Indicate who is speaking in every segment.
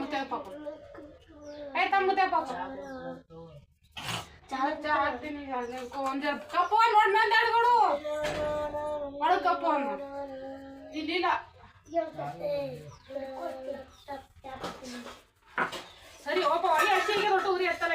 Speaker 1: ಮುತ್ತೆ ಪಾಪ ಏ ತಮ್ಮ ಮುತ್ತೆ ಪಾಪ ಚಾ ಹಾಕ್ತೀನಿ ಒಂದ್ ಕಪ್ಪು ನೋಡ್ ಮೇಲೆ ಎಡ್ಗಳು ಒಳಗ್ ಕಪ್ಪು ಅಂದ ಇಲ್ಲಿಲ್ಲ ಸರಿ ಓಪ ಒಳ್ಳೆ ಹಸಿಗೆ ರೊಟ್ಟಿ ಉರಿ ಹತ್ತಲ್ಲ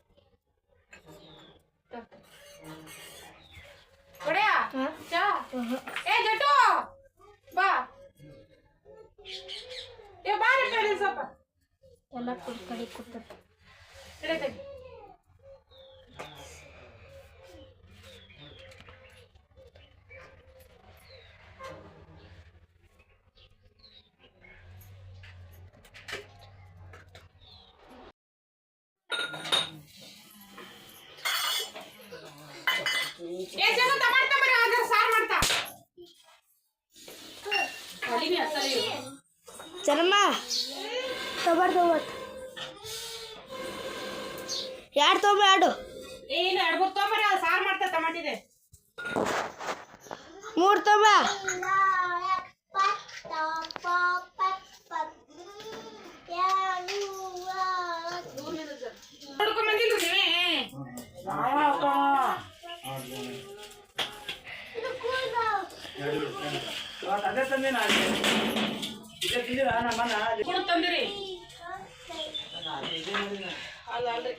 Speaker 2: ಚರಮ್ಮ ತಬರ್ ತಗೋತ ಯಾರು ತಗೊಂಬ ಆಡು
Speaker 1: ಏನು ಎರಡು ಮೂರು ತೊಗೊಂಬರ ಸಾರ್ ಮಾಡ್ತಾ ಟಮಾಟಿದೆ
Speaker 3: ಅದೇ ತಂದೆ ನಾನು ಇದೇ ತಿಂದಿರಾ ನಮ್ಮನ್ನ
Speaker 1: ಕೊಡು ತಂದಿರಿ ಅಲ್ಲ ಅಲ್ರಿ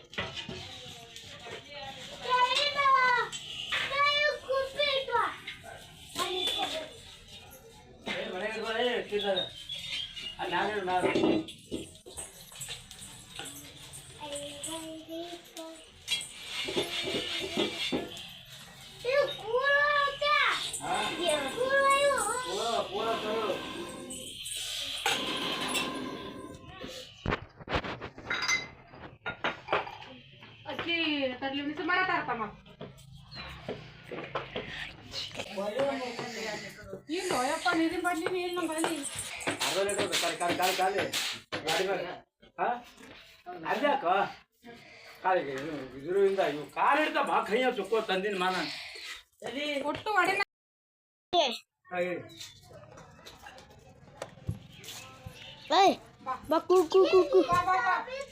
Speaker 3: ಅಲ್ಲಿ ಮ್ಯಾಗ
Speaker 1: ಅಕ್ಕಿ ತರ್ಲಿ ಮಿಸ್ ಮಾಡತ್ತಾರತಮ್ಮ ಇಲ್ಲ ಯಪ್ಪ ನೀರಿನ ಬಾಟ್ಲಿ ಇಲ್ಲ ನಮ್ಮ ಬರಲಿ
Speaker 3: ಅರ್ಧ ಲೀಟರ್ ಕಾಲಿ ಕಾಲಿ ಕಾಲಿ ಕಾಲಿ ಗಾಡಿ ಮ್ಯಾಗ ಹಾ ಅದ್ಯಾಕೋ ಕಾಲಿಗೆ ಇದು ಇದರಿಂದ ಇವು ಕಾಲು ಹಿಡ್ದ ಬಾ ಕೈಯ ಚುಕ್ಕೋ ತಂದಿನ ಮಾನ ಎಲ್ಲಿ
Speaker 1: ಒಟ್ಟು ಒಡೆನ
Speaker 3: ಕೈ
Speaker 2: ಏಯ್ ಬಾ ಕು ಕು ಕು ಕು
Speaker 1: ಬಾ ಬಾ ಬಾ
Speaker 3: ಕೆಲಸ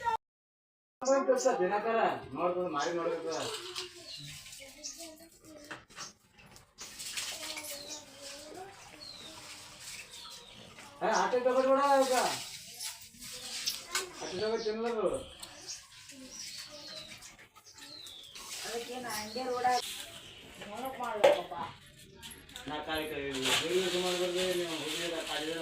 Speaker 3: ದಿನಕರ ನೋಡ್ಬೋದು ಮಾಡಿ ನೋಡ್ಬೇಕು ಆಟೋ ತಗೊಂಡ್ಬಿಡ ಈಗ ಆಟೋ ತಗೊಂಡು ತಿನ್ನಲದು ನಾ ಕಾಯಿ ಕೈ ಬೇರೆ ಮಾಡ್ಬಾರ್ದು ನೀವು ಹುಡುಗಿರ ಕಾಲಿದ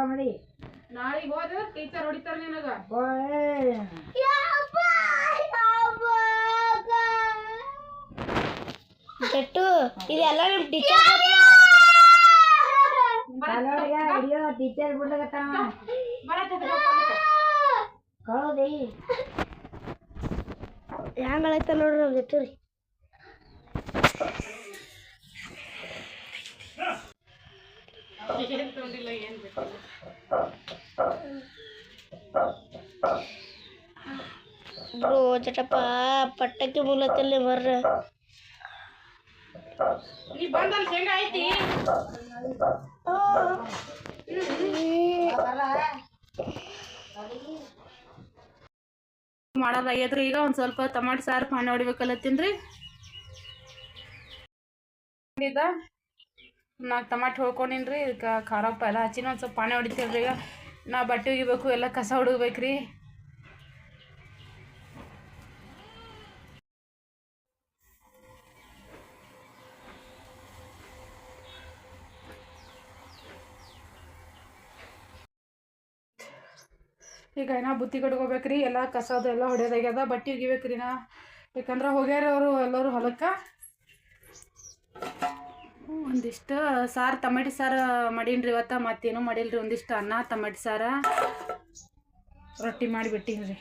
Speaker 2: ಚಲೋ ಮಾಡಿ
Speaker 1: ನಾಳೆ ಹೋದ ಟೀಚರ್ ಹೊಡಿತಾರ ನಿನಗ.
Speaker 2: ಕೆಟ್ಟು ಇದೆಲ್ಲ ನಮ್ ಟೀಚರ್ ಟೀಚರ್ ಬಿಡ್ಲಾಗತ್ತಾನ ಹೆಂಗ್ ಅಳೈತ ನೋಡ್ರಿ ನಮ್ ಜೊತೆ ರೀ
Speaker 1: ಏನ್ ತೊಗೊಂಡಿಲ್ಲ
Speaker 2: ಬ್ರೋ ಜಟಪ್ಪ ಪಟ್ಟಕ್ಕೆ ಮೂಲತಲ್ಲಿ ಬರ್ರ
Speaker 1: ನೀ ಬಂದಲ್ಲಿ ಶೇಂಗಾ ಐತಿ ಮಾಡೋದಾಗ್ಯದ್ರಿ ಈಗ ಒಂದು ಸ್ವಲ್ಪ ಟಮಾಟೊ ಸಾರು ಪಾನಿ ಹೊಡಿಬೇಕಲ್ಲ ತಿನ್ರಿ. ನಾಲ್ಕು ಟಮಾಟೆ ಹೊಳ್ಕೊಂಡಿನ್ರಿ ಇದಕ್ಕೆ ಖಾರ ಉಪ್ಪು ಎಲ್ಲ ಹಚ್ಚಿನ, ಒಂದು ಸ್ವಲ್ಪ ಪಾನಿ ಹೊಡಿತೀವ್ರಿ ಈಗ. ನಾ ಬಟ್ಟೆ ಒಗಿಬೇಕು ಎಲ್ಲ ಕಸ ಹುಡುಗ್ಬೇಕ್ರಿ. ಈಗ ನಾ ಬುತ್ತಿ ಕಟ್ಕೋಬೇಕ್ರಿ ಎಲ್ಲ ಕಸದು ಎಲ್ಲ ಹೊಡೆಯೋದಾಗ್ಯದ ಬಟ್ಟೆ ಒಗಿಬೇಕ್ರಿ ನಾ. ಯಾಕಂದ್ರೆ ಹೋಗ್ಯಾರ ಅವರು ಎಲ್ಲರೂ ಹೊಲಕ್ಕೆ. ಒಂದಿಷ್ಟು, ಸಾರು ಟಮಾಟಿ ಸಾರು ಮಾಡೀನ್ರಿ ಇವತ್ತು, ಮತ್ತೇನು ಮಾಡಿಲ್ರಿ ಒಂದಿಷ್ಟು ಅನ್ನ ಟಮಾಟಿ ಸಾರ ರೊಟ್ಟಿ ಮಾಡಿಬಿಟ್ಟಿನ್ರಿ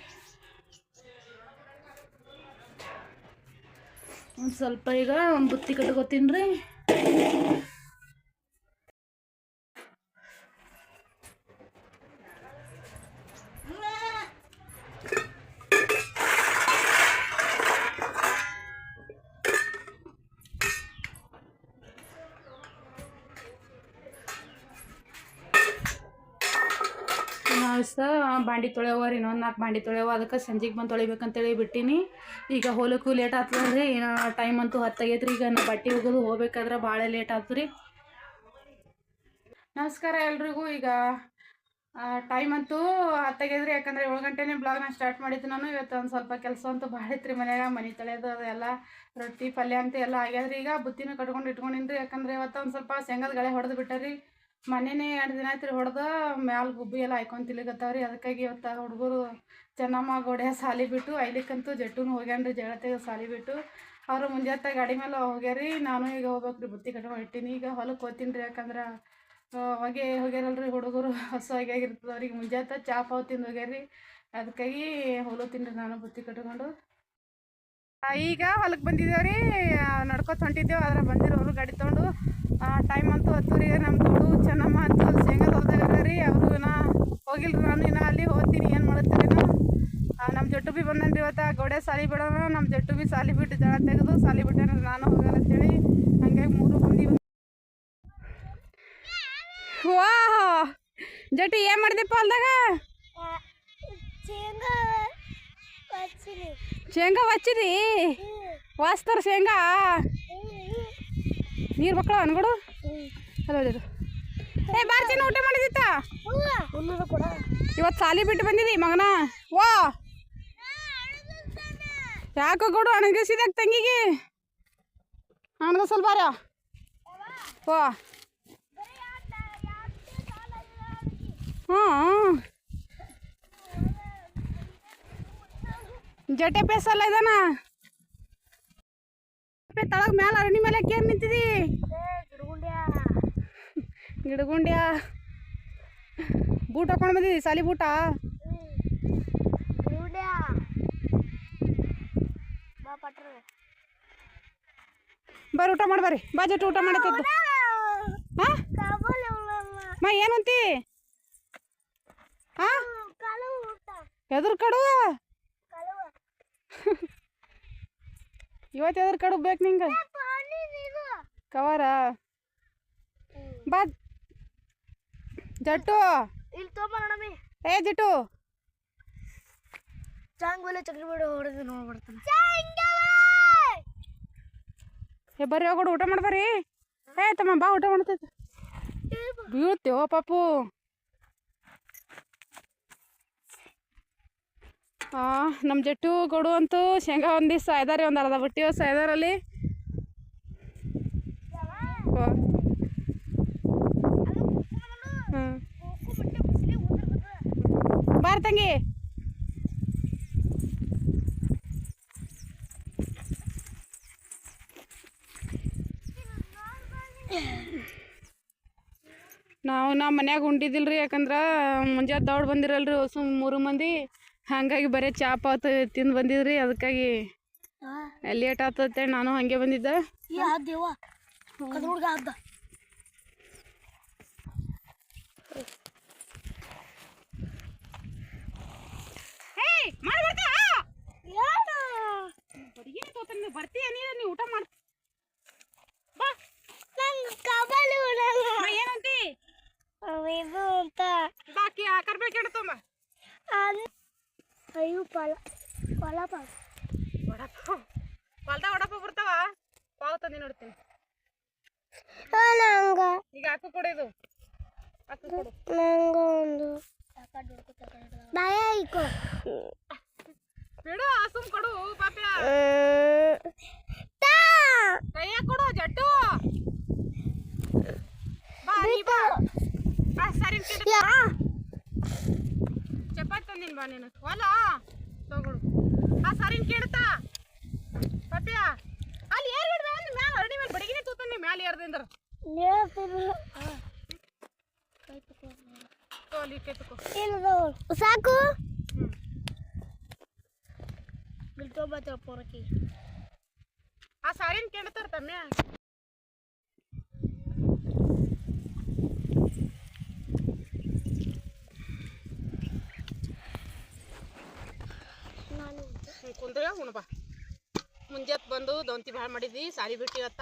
Speaker 1: ಒಂದು ಸ್ವಲ್ಪ ಈಗ ಒಂದು ಬುತ್ತಿ ಕಟ್ಕೋತೀನಿ ರೀ ನಾವು ಬಾಂಡಿ ರೀ, ಇನ್ನೊಂದು ನಾಲ್ಕು ಬಾಂಡಿ ತೊಳೆಯವ ಅದಕ್ಕೆ ಸಂಜೆಗೆ ಬಂದು ತೊಳಿಬೇಕಂತೇಳಿ ಬಿಟ್ಟಿನಿ. ಈಗ ಹೋಲಕ್ಕೂ ಲೇಟ್ ಆಗ್ತದ್ರಿ ಟೈಮ್ ಅಂತೂ ಹತ್ತಾಗೈತ್ರಿ ಈಗ ನಾ ಬಟ್ಟೆ ಹೋಗೋದು ಹೋಗ್ಬೇಕಾದ್ರೆ ಭಾಳ ಲೇಟ್ ಆಯ್ತು ರೀ ನಮಸ್ಕಾರ ಎಲ್ರಿಗೂ, ಈಗ ಟೈಮ್ ಅಂತೂ ಹತ್ತಾಗೈತ್ರಿ ಯಾಕಂದ್ರೆ ಏಳು ಗಂಟೆನೇ ಬ್ಲಾಗ್ನ ಸ್ಟಾರ್ಟ್ ಮಾಡಿದ್ದು ನಾನು. ಇವತ್ತು ಒಂದು ಸ್ವಲ್ಪ ಕೆಲಸ ಅಂತೂ ಭಾಳ ಐತ್ರಿ ಮನ್ಯಾಗ, ಮನೆ ತೊಳೆಯೋದು ಅದೆಲ್ಲ ರೊಟ್ಟಿ ಪಲ್ಯ ಅಂತ ಎಲ್ಲ ಆಗ್ಯಾದ್ರಿ. ಈಗ ಬುತ್ತಿನೂ ಕಟ್ಕೊಂಡು ಇಟ್ಕೊಂಡಿನ್ರಿ, ಯಾಕಂದ್ರೆ ಇವತ್ತು ಒಂದು ಸ್ವಲ್ಪ ಶೇಂಗದ ಗಳೆ ಹೊಡೆದು ಬಿಟ್ಟಾರಿ. ಮನೆನೇ ಎರಡು ದಿನ ಆಯ್ತು ರೀ ಹೊಡೆದ, ಮ್ಯಾಲ ಗುಬ್ಬಿ ಎಲ್ಲ ಹಾಯ್ಕೊಂಡು ತಿಲಿಗತ್ತಾವ್ರಿ ಅದಕ್ಕಾಗಿ ಇವತ್ತು ಹುಡುಗರು ಚೆನ್ನಮ್ಮ ಗೋಡೆ ಸಾಲಿ ಬಿಟ್ಟು ಐಲಿಕ್ಕಂತೂ ಜಟ್ಟುನು ಹೋಗ್ಯಾನ್ರಿ ಜಗಳತೆಗೆ ಸಾಲಿ ಬಿಟ್ಟು. ಅವರು ಮುಂಜಾತ ಗಾಡಿ ಮೇಲೆ ಹೋಗ್ಯಾರಿ ನಾನು ಈಗ ಹೋಗ್ಬೇಕು ರೀ, ಬುತ್ತಿ ಕಟ್ಕೊಂಡು ಇಟ್ಟೀನಿ ಈಗ ಹೊಲಕ್ಕೆ ಹೋಗ್ತೀನಿ ರೀ, ಯಾಕಂದ್ರೆ ಅವಾಗೆ ಹೊಗೆ ಹೋಗ್ಯಾರಲ್ರಿ ಹುಡುಗರು. ಹಸು ಆಗಿರ್ತದೆ ಅವ್ರಿಗೆ ಮುಂಜಾನೆ ಚಾ ಪಾವ್ ತಿಂದು ಹೋಗ್ಯಾರಿ ಅದಕ್ಕಾಗಿ ಹೊಲತ್ತೀನಿ ರೀ ನಾನು ಬುತ್ತಿ ಕಟ್ಕೊಂಡು. ಈಗ ಹೊಲಕ್ಕೆ ಬಂದಿದ್ದೇವ್ರಿ ನಡ್ಕೊತ ಹೊಂಟಿದ್ದೇವೆ, ಆದ್ರೆ ಬಂದಿರೋರು ಗಾಡಿ ತೊಗೊಂಡು. ಟೈಮ್ ಅಂತೂ ಹತ್ತೂರಿ ನಮ್ಮ ತೋಡು ಚೆನ್ನಮ್ಮ ಅಂತ ಅಲ್ಲಿ ಶೇಂಗಾ ಹೊಲ್ದಾಗ ರೀ ಅವರು ನಾ ಹೋಗಿಲ್ರಿ ನಾನು ಇನ್ನ ಅಲ್ಲಿ ಹೋಗ್ತೀನಿ ಏನು ಮಾಡುತ್ತೀರಿ ನಮ್ಮ ಜಟ್ಟು ಬಿ ಬಂದನ್ರಿ ಇವತ್ತು ಗೋಡೆ ಸಾಲಿ ಬಿಡೋಣ ನಮ್ಮ ಜಟ್ಟು ಬಿ ಸಾಲಿ ಬಿಟ್ಟು ಜಳ ತೆಗೆದು ಸಾಲಿ ಬಿಟ್ಟೇನ ನಾನು ಹೋಗಲ್ಲ ಅಂತೇಳಿ ಹಂಗಾಗಿ ಮೂರು ಮಂದಿ ವಾ ಜಟ್ಟು ಏನು ಮಾಡಿದೆಪ್ಪ ಹೊಲ್ದಾಗ?
Speaker 2: ಶೇಂಗಾ
Speaker 1: ಹಚ್ಚಿರಿ ವಾಸ್ತಾರ ಶೇಂಗಾ? ನೀರು ಮಕ್ಕಳ ಅನ್ಬಿಡು ಅಲ್ಲ ಇದು ಏ ಬಾರ್ತೀನಿ ಊಟ ಮಾಡಿದಿತ್ತ ಇವತ್ತು ಸಾಲಿ ಬಿಟ್ಟು ಬಂದಿದಿ ಮಗನ. ವಾ ಯಾಕೋ ಕೊಡು ಅಣಗಿಸಿದಾಗ ತಂಗಿಗೆ. ಅಣಗ ಸ್ವಲ್ಪ ಬಾರ ವಾ ಹ್ಞೂ ಜಟೆ ಪೇಸಲ್ಲ ಇದಾನ? ತಳಗ ಮ್ಯಾಲ ಅರಣಿ ಮೇಲೆ ಕೇರ್ ನಿಂತಿದಿ? ಗಿಡಗುಂಡ್ಯ. ಬೂಟ್ ಹಾಕೊಂಡು ಬಂದಿದಿ, ಸಾಲಿ ಬೂಟ? ಬರ್ರಿ, ಊಟ ಮಾಡಿ ಬರ್ರಿ. ಬಾ ಜಟ್ಟು ಊಟ ಮಾಡತ್ತದ್ದು. ಮಾ ಏನಂತಿ ಹಾ ಎದ್ರ ಕಡು ಇವತ್ತು ಎದ್ರ ಕಡು ಬೇಕು ನಿಂಗೆ? ಕವರ? ಬಾ. ಜಟ್ಟು. ಏ ಜಟ್ಟು
Speaker 2: ಚಾಂಗೋಲೆ ಚಕ್ರಬೇಡ ಹೊಡೆದು ನೋಡ್ಬಿಡ್ತಾನೆ.
Speaker 1: ಏ ಬರ್ರಿ ಹೋಗೋಡು ಊಟ ಮಾಡಿ ಬರ್ರಿ ಏ ತಮ್ಮ ಬಾ ಊಟ ಮಾಡ್ತೈತೆ ಬೀಳ್ತೇವ ಪಾಪು. ನಮ್ಮ ಜಟ್ಟು ಕೊಡು ಅಂತೂ ಶೇಂಗಾ ಒಂದು ದಿವಸ ಸಾಯ್ದಾರಿ, ಒಂದು ಅರ್ಧ ಬಟ್ಟಿ ಹ್ಞೂ ಬಾರ್ ತಂಗಿ. ನಾವು ನಮ್ಮ ಮನ್ಯಾಗ ಉಂಡಿದ್ದಿಲ್ರಿ, ಯಾಕಂದ್ರೆ ಮುಂಜಾನೆ ದೌಡ್ ಬಂದಿರಲ್ರಿ ಹೊಸ ಮೂರು ಮಂದಿ. ಹಾಗಾಗಿ ಬರೀ ಚಾಪಾತ್ ತಿಂದು ಬಂದಿದ್ರಿ ಅದಕ್ಕಾಗಿ ಲೇಟ್ ಆಗ್ತದೆ ನಾನು ಹಂಗೆ ಬಂದಿದ್ದೆ. ಬರ್ತೀಯ? ನೀನು ನೀವು ಊಟ ಮಾಡ್ತೀವಿ ಏನಂತಿ? ಬಾಕಿ
Speaker 2: ಕರ್ಬೇಕಿಡ್ತಮ್ಮ ಅಯ್ಯೋ ಪಲ ಪಲ ಪಲ
Speaker 1: ವಡಪಾವ್ ಹೊಲ್ದಾಗ ವಡಪಾವ್ ಬರ್ತಾವ? ಪಾವ್ ತಂದು ನೋಡ್ತೀನಿ. ಈಗ ಹಾಕು ಕೊಡು ಇದು. ಹಾಕು ಕೊಡು.
Speaker 2: ನಂಗ ಒಂದು. ಇಕೋ
Speaker 1: ಬಿಡು ಸುಮ್ ಕೊಡು ಪಾಪ್ಯ. ಕೈಯ ಕೊಡು ಜಟ್ಟು ಬಾ ನೀ ಬಾ. ಸರಿ ಚಪಾತಿ ತಂದಿನ ಬಾ ನೀನು. ಹೊಲ? ತಗೊಳು ಆ ಸಾರಿನ ಕೇಳ್ತಾ? ಪತ್ಯ ಅಲ್ಲಿ ಏರ್ ಬಿಡ್ಬೇ ಅಂದ್ರೆ ಮ್ಯಾಲ ಅರಡಿ ಮೇಲೆ ಬಡಗಿನೇ ತೂತಂದಿ ಮ್ಯಾಲ ಏರ್ದಿಂದ್ರ ತೋಲಿ ಕೆತ್ತಕೋ
Speaker 2: ಸಾಕು?
Speaker 1: ಬಿಲ್ತೋ
Speaker 2: ಬಾ ಪೊರಕಿ.
Speaker 1: ಆ ಸಾರಿನ ಕೇಳ್ತಾರ ತಮ್ಯ. ಬಾ. ಮುಂಜಾತ್ ಬಂದು ದೊಂತಿ ಭಾಳ ಮಾಡಿದ್ವಿ ಸಾರಿ ಬಿಟ್ಟಿವತ್ತ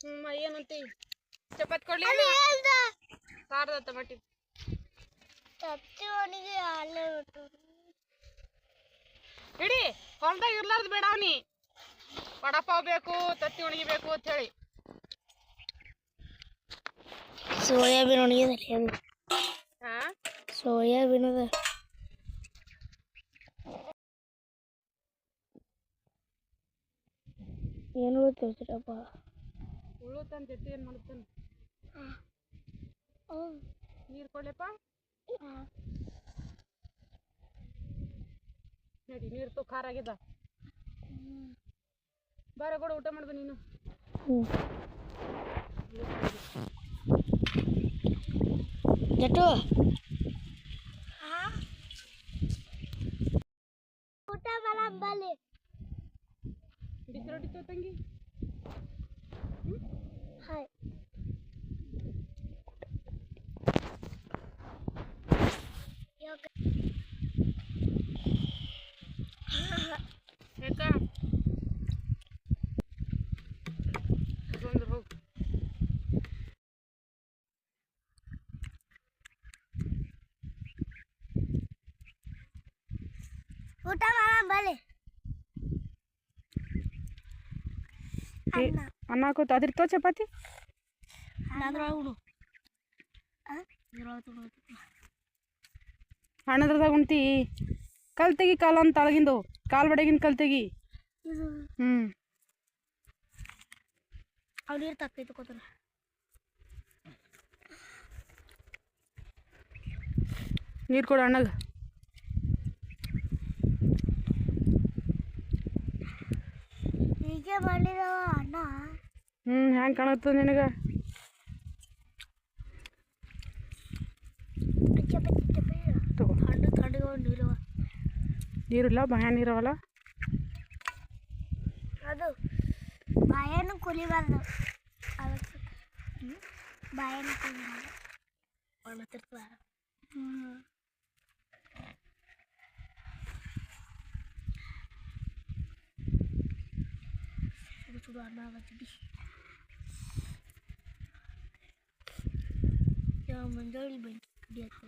Speaker 1: ಹ್ಮ್ ಏನಂತಿ? ಚಪಾತಿ ಕೊಡ್ಲಿ? ಸಾರದ ಟಮಟಿ ಇಡಿ ಹೊಲ್ದಾಗ ಇರ್ಲಾರ್ದು ಬೇಡ ಅವನಿ. ವಡಪಾವ್ ಬೇಕು ತತ್ತಿ ಒಣಗಿಬೇಕು ಅಂತ ಹೇಳಿ.
Speaker 2: ಸೋಯಾಬೀನ್ ಒಣಗಿದಲ್ಲಿ ಅದು
Speaker 1: ಹಾ?
Speaker 2: ಸೋಯಾಬೀನ್ ಅದ ಏನು know
Speaker 1: ಉಳು ತಂದು ಜಟ್ಟಿ ಏನು ಮಾಡ್ತಾನೆ ನೀರು ಕೊಡ್ಲಪ್ಪ? ನಡಿ ನೀರು ತು ಖಾರ ಆಗ್ಯದ ಬಾರ ಕೂಡ ಊಟ ಮಾಡ್ದು ನೀನು.
Speaker 2: ಜಟ್ಟು. ಊಟ ಬಲ್ಲಿ
Speaker 1: ಬಿಸಿ ರೊಟ್ಟಿ ತೋ ತಂಗಿ
Speaker 2: ಹಾಯ್
Speaker 1: ಯಾಕ ಬಂದ್ರು ಹೋಗು
Speaker 2: ಊಟ ಬಲ್ಲಿ ಅನ್ನ
Speaker 1: ಅನ್ನ ಹಾಕೋತ ಅದಿರ್ತೋ ಚಪಾತಿ
Speaker 2: ಅದ್ರೊಳಗೆ ಉಡು ಇದ್ರೊಳಗೆ ಉಡು
Speaker 1: ಹಣ್ಣದ್ರದಾಗ ಉಣ್ತಿ ಕಲ್ ತೆಗಿ ಕಾಲ್ ಅಂತ ತಳಗಿಂದು ಕಾಲ್ ಬಡಗಿನ ಕಲ್ ತೆಗಿ
Speaker 2: ಇದು
Speaker 1: ಹ್ಞೂ
Speaker 2: ಅವ್ರು ನೀರು ತಕ್ಕೈತೆ ಕೂತಾರೆ
Speaker 1: ನೀರು ಕೊಡು ಅಣ್ಣಗ
Speaker 2: ಹೀಗೆ ಮಾಡಿದವ ಅಣ್ಣ
Speaker 1: ಹ್ಞೂ ಹ್ಯಾಂಗೆ ಕಾಣುತ್ತ ನಿನಗೆ
Speaker 2: ಚಪಾತಿ ಚಪಾತಿ
Speaker 1: ತಗೋ
Speaker 2: ಹಣ್ಣು ತಣ್ಣಗೆ ನೀರವ
Speaker 1: ನೀರಿಲ್ಲ ಭಯ ನೀರವಲ್ಲ
Speaker 2: ಅದು ಬಾಯನ್ನು ಕುಲಿಬಾರ್ದು ಅದಕ್ಕೆ ಬಾಯನ್ನು ಕುಲಿಬಾರ್ದು ಒಣತಿರ್ತದ ಹ್ಞೂ ಸುಡು ಸುಡು ಅನ್ನ ಬಚ್ಚಿಡಿ ಮುಂಜಾನೆ ಬೆಂಕಿ ಕಡಿಯತ್ತೆ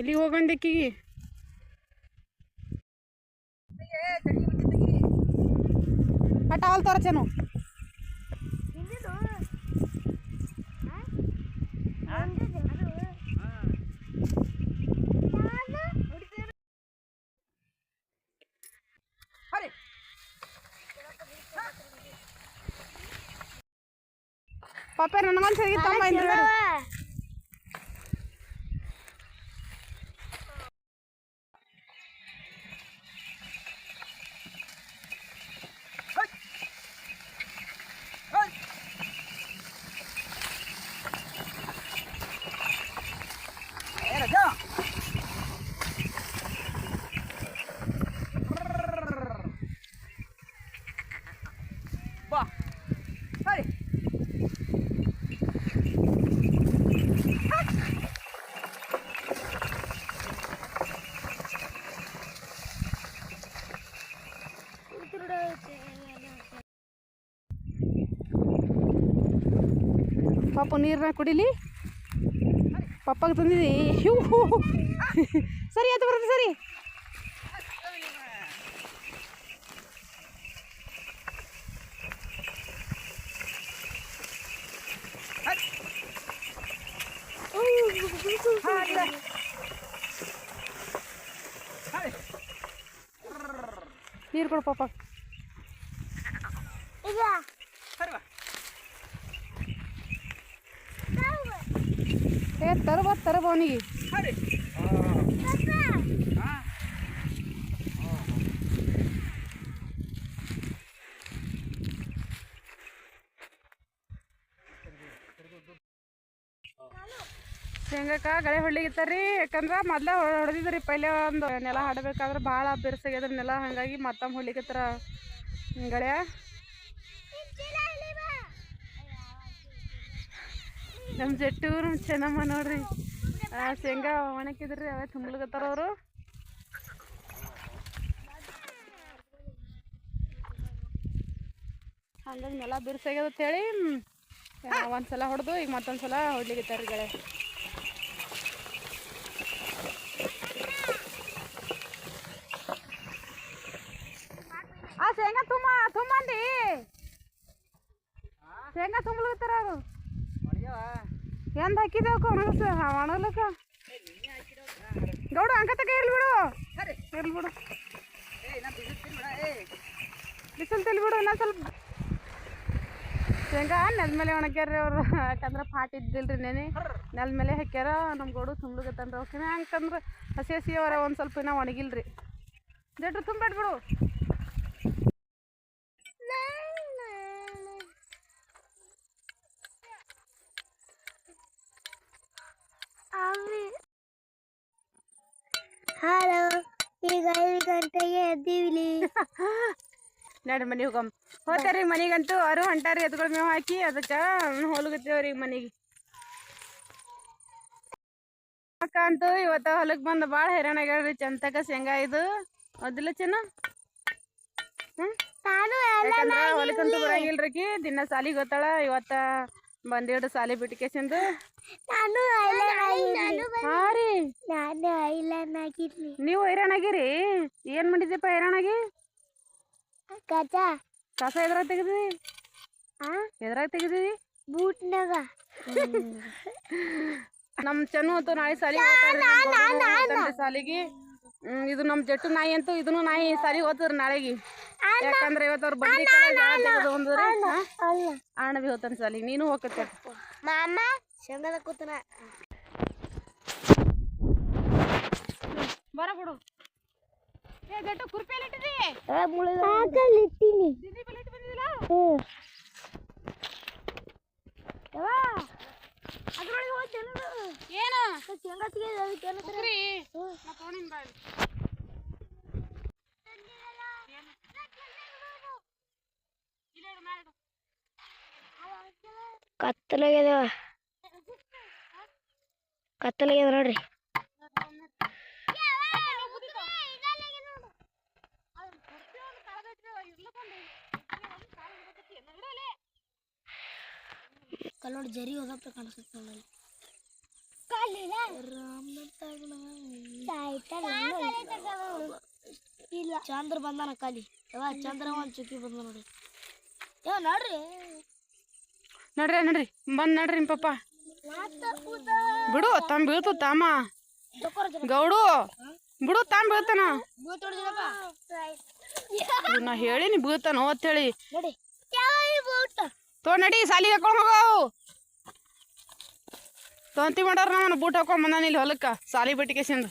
Speaker 1: ಎಲ್ಲಿಗೆ ಹೋಗಂದಿಕ್ಕಿಗೆ ಆ ಟವಲ್ ತೋರಚನು ಪಾಪ ನನಗೊಂದು ಸರಿ ತಮ್ಮ ಹಿಂದ್ಗಡೆ
Speaker 3: ಬಾ ಸರಿ
Speaker 1: ಪಾಪ ನೀರನ್ನ ಕುಡಿಲಿ? ಪಪ್ಪಗೆ ತಂದಿದಿ? ಹ್ಯೂ ಹೂ ಹೂ. ಸರಿ, ಆಯ್ತು ಬರುತ್ತೆ, ಸರಿ. ನೀರು ಕೊಡು ಪಾಪ
Speaker 2: ಈಗ
Speaker 3: ಸರಿ ಬಾ
Speaker 1: ಏ, ತರಬ ತರಬ ಅವನಿಗೆ. ಶೇಂಗಾಕ ಗಳೆ ಹೊಡ್ಲಿಗಿತ್ತಾರ್ರಿ ಯಾಕಂದ್ರೆ ಮೊದ್ಲೇ ಹೊಡೆದಿದ್ರಿ, ಪೈಲೆ ಒಂದು ನೆಲ ಹಾಡಬೇಕಾದ್ರೆ ಭಾಳ ಬಿರ್ಸಾಗ್ಯದ್ರ ನೆಲ, ಹಾಗಾಗಿ ಮತ್ತೊಮ್ಮೆ ಹೊಡ್ಲಿಕತ್ತಾರ ಗಳೆ ನಮ್ಮ ಜಟ್ಟೂರು ಚೆನ್ನಮ್ಮ ನೋಡ್ರಿ. ಶೇಂಗಾ ಒಣಕಿದ್ರಿ ಅವೇ ತುಂಬಲ್ಗತ್ತಾರ ಅವರು. ಹಂಗಾಗಿ ನೆಲ ಬಿರ್ಸಾಗ್ಯದ ಅಂತೇಳಿ ಒಂದ್ಸಲ ಹೊಡೆದು ಈಗ ಮತ್ತೊಂದ್ಸಲ ಹೊಡ್ಲಿಕ್ಕಿತ್ತಾರ ಗಳೆ. ಆ, ಶೇಂಗಾ ತುಂಬ ತುಂಬಂದಿ ಶೇಂಗಾ ತುಂಬಲ್ಗತ್ತಾರ ಅವರು. ಎಂದ ಹಾಕಿದೇವಕ್ಕ ಒಣಗಸ ಒಣಗ್ಲಕ್ಕ ಗೌಡ ಅಂಕತಕ ಇರ್ಲಿ ಬಿಡು. ಇರ್ಲಿ ಬಿಡು. ಬಿಸಿಲು ತಲಿ ಬಿಡು, ಇನ್ನೊಂದು ಸ್ವಲ್ಪ. ಶೇಂಗಾ, ನೆಲದ ಮೇಲೆ ಒಣಗ್ಯಾರ ಅವ್ರು. ಯಾಕಂದ್ರೆ ಪಾಟ್ ಇದ್ದಿಲ್ರಿ ನೆನೆ. ನೆಲದ ಮೇಲೆ ಹಾಕ್ಯಾರ ನಮ್ಮ ಗೋಡು ತುಂಬ್ಲಿಗತ್ತನ್ರಿ ಅವಕ್ಕೆ ಹಂಗಂದ್ರೆ ಹಸಿ ಹಸಿ ಅವರ ಒಂದು ಸ್ವಲ್ಪ ಇನ್ನೂ ಒಣಗಿಲ್ರಿ. ಜಟ್ರು ತುಂಬೇಟ್
Speaker 2: ಗಂಟೆಗೆ ಎದ್ದೀವಿಲಿ
Speaker 1: ನಡಿ ಮನೆಗೆ ಹೋಗಮ್. ಹೋತಾರಿ ಮನೆಗಂತೂ ಅವರು ಹೊಂಟಾರಿ ಎದ್ಗಳ ಮೇವು ಹಾಕಿ ಅದಕ್ಕೆ ಹೊಲಗತ್ತೇವ್ರಿ ಮನೆಗೆ. ಅಕ್ಕ ಅಂತೂ ಇವತ್ತ ಹೊಲಕ್ ಬಂದು ಭಾಳ ಹೈರಾಣ ಆಗ್ಯಾಳ್ರಿ ಚಂತಕ ಶೇಂಗಾ ಇದು. ಅದಿಲ್ಲ ಚೆನ್ನ ಹೊಲಕ್ಕಂತೂ ಬರಂಗಿಲ್ರಿ ದಿನ ಸಾಲಿಗೆ ಗೊತ್ತಾಳ ಇವತ್ತ ಬಂದಿಡ್ರಿ ಸಾಲಿ ಬಿಟ್ಕೇಸಿಂದು
Speaker 2: ನಾನು
Speaker 1: ಹಾ ರೀ.
Speaker 2: ನಾನು ಐಲನ್ ಆಗಿರ್ಲಿ.
Speaker 1: ನೀವು ಹೈರಾಣ ಆಗಿರಿ. ಏನ್ ಮಾಡಿದ್ದೀಪ ಹೈರಾಣಾಗಿ
Speaker 2: ಆಗಿ?
Speaker 1: ಕಸ. ಎದ್ರಾಗ ತೆಗ್ದಿದಿ
Speaker 2: ಆ?
Speaker 1: ಎದ್ರಾಗ ತೆಗೆದಿ
Speaker 2: ಬೂಟ್ನಾಗ.
Speaker 1: ನಮ್ ಚೆನ್ನು ಅಂತೂ ನಾಯಿ ಸಾಲಿಗೆ ಸಾಲಿಗೆ. ಇದು ನಮ್ ಜಟ್ಟು ನಾಯಿ ಅಂತೂ ಇದನ್ನು ನಾಯಿ ಸಾಲಿಗೆ ಹೋಗ್ತದ್ರಿ ನಾಳೆಗೆ. ಯಾಕಂದ್ರೆ ಇವತ್ತು ಅವ್ರ ತೆಗೆದು ಅಣ್ಣ ಬಿ ಸಾಲಿ ಸಾಲಿಗೆ. ನೀನು ಹೋಗತ್ತೆ
Speaker 2: ಮಾಮ ಶೇಂಗದ ಕೂತನ
Speaker 1: ಬರ ಬಿಡು. ಏ ಜಟ್ಟು ಕುರ್ಪಿಯಲ್ಲಿ ಇಟ್ಟಿದಿ
Speaker 2: ಹಾಕಲ್ಲಿ ಇಟ್ಟಿನಿ.
Speaker 1: ದಿನಿ ಇಟ್ಟು
Speaker 2: ಹ್ಮ್
Speaker 1: ಅದ್ರೊಳಗೆ ಹೋಗಿ ಏನು?
Speaker 2: ಶೇಂಗಾ ತೆಗೆದು ಅದಕ್ಕೆ ಏನು
Speaker 1: ಕುಕ್ರಿ ನಾ ತಗೊಂಡಿನ್ ಬಾ ಇಲ್ಲಿ. ಇಲ್ಲ ಇಡು, ಮ್ಯಾಲ್ ಇಡು.
Speaker 2: ಕತ್ತಲಾಗ್ಯದ ನೋಡ್ರಿ. ಕಲ್ ನೋಡಿ ಜರಿ ಹೋಗಪ್ಪ ಕಾಣಿಸುತ್ತೆ ನೋಡಿ ಇಲ್ಲ. ಚಂದ್ರ ಬಂದಾನ ಕಾಲಿ ಯಾವ ಚಂದ್ರ ಒಂದ್ ಚುಕ್ಕಿ ಬಂದ ನೋಡಿ ಯಾವ ನೋಡ್ರಿ.
Speaker 1: ನೋಡ್ರಿ ನೋಡ್ರಿ. ಬಂದ್ ನೋಡ್ರಿ ನಿಮ್ ಪಪ್ಪ. ಬಿಡು ತಮ್ಮ ಬೀಳ್ತು ತಾಮ. ಗೌಡು, ಬಿಡು ತಮ್ಮ ಬೀಳ್ತಾನ. ನಾ ಹೇಳಿನಿ ಬೀಳ್ತಾನ
Speaker 2: ನೋಡಿ
Speaker 1: ತೋ, ನಡಿ, ಸಾಲಿಗೆ ಹಾಕೊಂಡ್ ಹೋಗವು ತೊಂತಿ ಮಾಡಾರ ನಾವು ಬೂಟ್ ಹಾಕೊಂಡು ಬಂದಾನ ಇಲ್ಲಿ ಹೊಲಕ್ಕೆ, ಸಾಲಿ ಬಿಟ್ಟಿಗೆಸಿಂದ